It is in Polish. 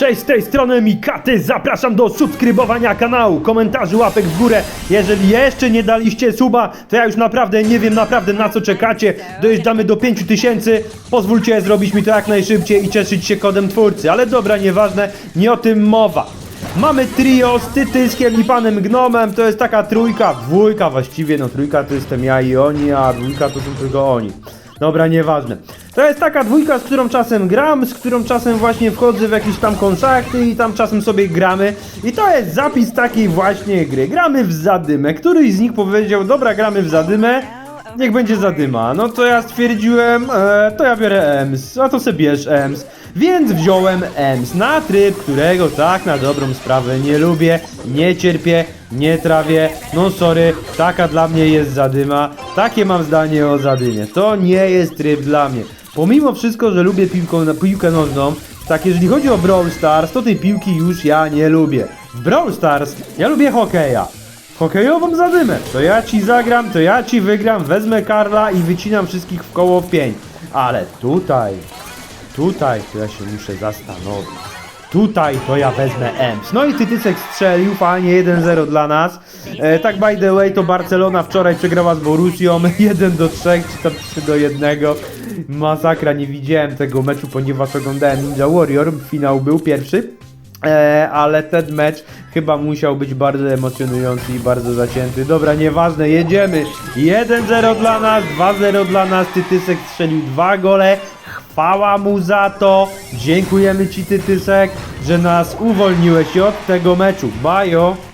Cześć, z tej strony Mikaty, zapraszam do subskrybowania kanału, komentarzy, łapek w górę. Jeżeli jeszcze nie daliście suba, to ja już naprawdę nie wiem naprawdę na co czekacie. Dojeżdżamy do 5000, pozwólcie zrobić mi to jak najszybciej i cieszyć się kodem twórcy. Ale dobra, nieważne, nie o tym mowa. Mamy trio z Tytyskiem i Panem Gnomem, to jest taka trójka, dwójka właściwie, no trójka to jestem ja i oni, a dwójka to są tylko oni. Dobra, nieważne. To jest taka dwójka, z którą czasem gram, z którą czasem właśnie wchodzę w jakieś tam kontrakty i tam czasem sobie gramy. I to jest zapis takiej właśnie gry. Gramy w zadymę. Któryś z nich powiedział, dobra, gramy w zadymę. Niech będzie zadyma. No to ja stwierdziłem, e, to ja biorę EMS, a to se bierz EMS. Więc wziąłem EMS na tryb, którego tak na dobrą sprawę nie lubię, nie cierpię, nie trawię. No sorry, taka dla mnie jest zadyma. Takie mam zdanie o zadymie. To nie jest tryb dla mnie. Pomimo wszystko, że lubię piłką, piłkę nożną, tak jeżeli chodzi o Brawl Stars, to tej piłki już ja nie lubię. W Brawl Stars ja lubię hokeja. Hokejową zadymę. To ja ci zagram, to ja ci wygram, wezmę Karla i wycinam wszystkich w koło w pięć. Ale tutaj, tutaj to ja się muszę zastanowić. Tutaj to ja wezmę Ems. No i Tytysek strzelił, fajnie, 1-0 dla nas. E, tak by the way, to Barcelona wczoraj przegrała z Borussią 1 do 3, czy tam 3 do 1. Masakra, nie widziałem tego meczu, ponieważ oglądałem Ninja Warrior, finał był pierwszy. E, ale ten mecz chyba musiał być bardzo emocjonujący i bardzo zacięty. Dobra, nieważne, jedziemy. 1-0 dla nas, 2-0 dla nas. Tytysek strzelił dwa gole. Chwała mu za to. Dziękujemy ci, Tytysek, że nas uwolniłeś od tego meczu. Bajo.